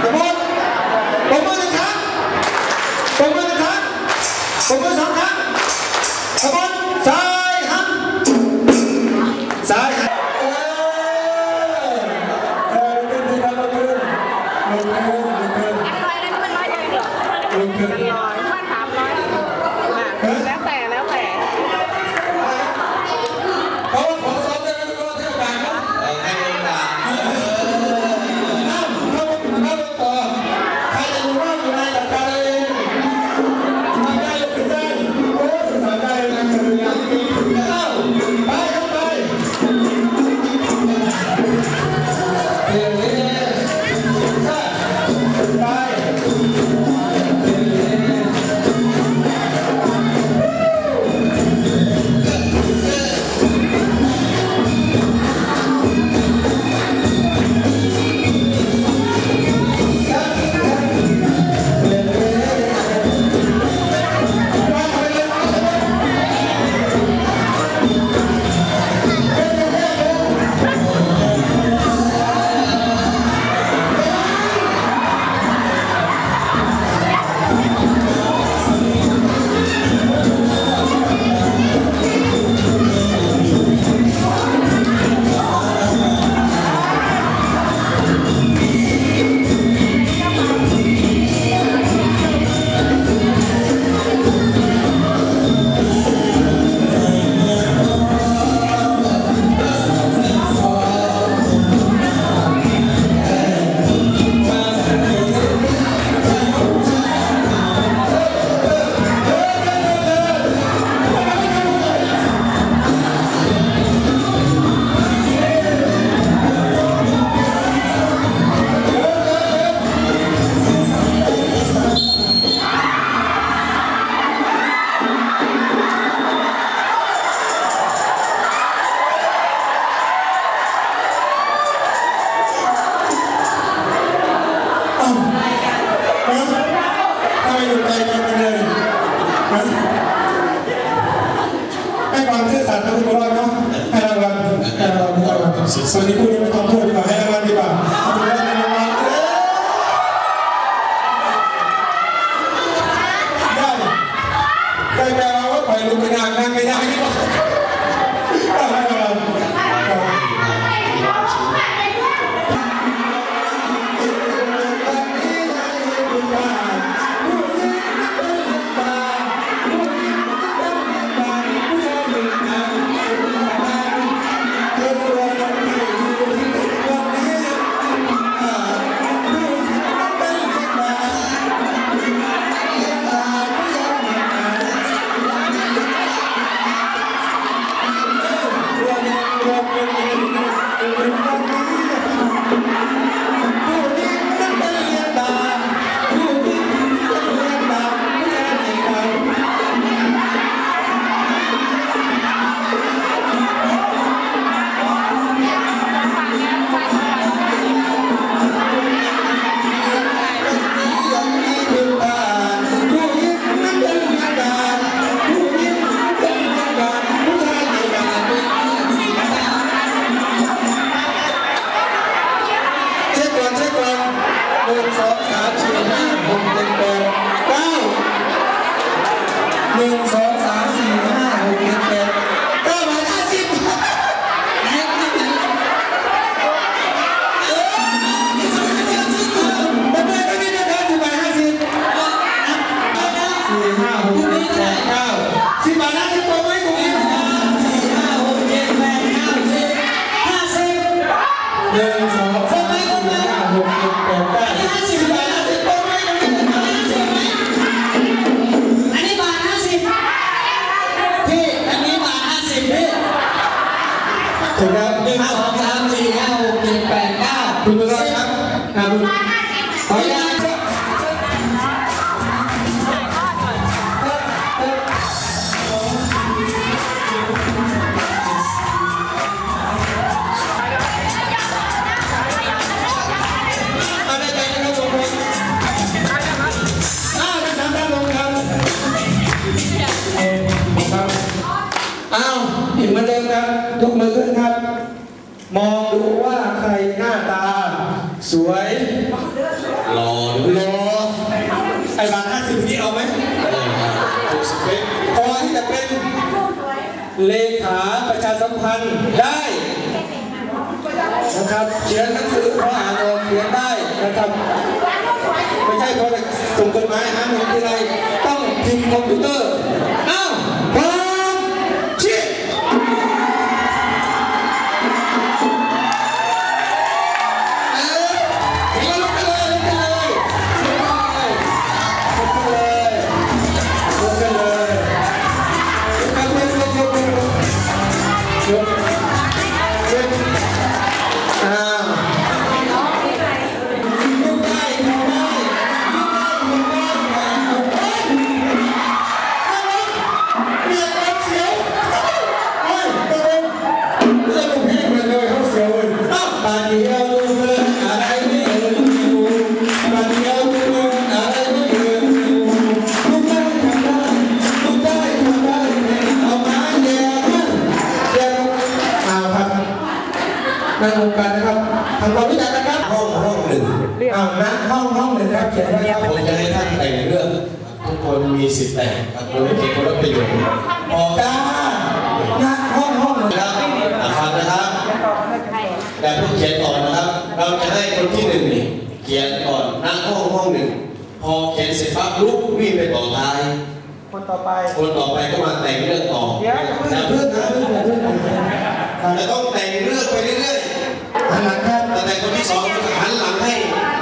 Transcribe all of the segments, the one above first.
เป็พอติผมมือหนึ่ครั้งผมมือหนึ่ครั้งผมมื それにこれาวอีกเหมือนเดิมครับยกมือขึ้นครับ มองดูว่าใครหน้าตา สวยรอดูหล่อไอ้บาทห้าสิบนี้เอาไหมถูกสเปคพอที่จะเป็นเลขาประชาสัมพันธ์ได้นะครับเขียนหนังสือพออ่านออกเขียนได้นะครับไม่ใช่พอจะส่งกฎหมายหาหนึ่งทีไรต้องพิมพ์คอมพิวเตอร์อ้าว นั่งลงกันนะครับทำความรู้จักกันครับห้องห้องหนึ่งอ้าวนะห้องห้องหนึ่งครับเขียนไว้ครับผมจะให้ท่านแต่งเรื่อง ทุกคนมีสิทธิ์แต่งครับโดยไม่เกี่ยวกับประโยชน์พอจ้านะห้องห้องหนึ่งครับอะฟังนะครับแต่ผู้เขียนก่อนนะครับ เราจะให้คนที่หนึ่งนี่เขียนก่อนนั่งห้องห้องหนึ่งพอเขียนเสร็จปั๊บลุกวิ่งไปต่อท้ายคนต่อไป คนต่อไปก็มาแต่งเรื่องต่อเดี๋ยวอย่าเพิ่งอย่าเพิ่งนะอย่าเพิ่ง อย่าเพิ่งครับจะต้องแต่งเรื่องไปเรื่อยหันหลังครับๆแต่แต่คนที่สองก็จะหันหลังให้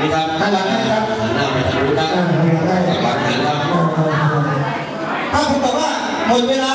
นี่ครับหันหลังให้ครับหันหน้าไปทางนู้นครับอ่าหันหลังให้หลังหันครับถ้าผมบอกว่าหมดเวลา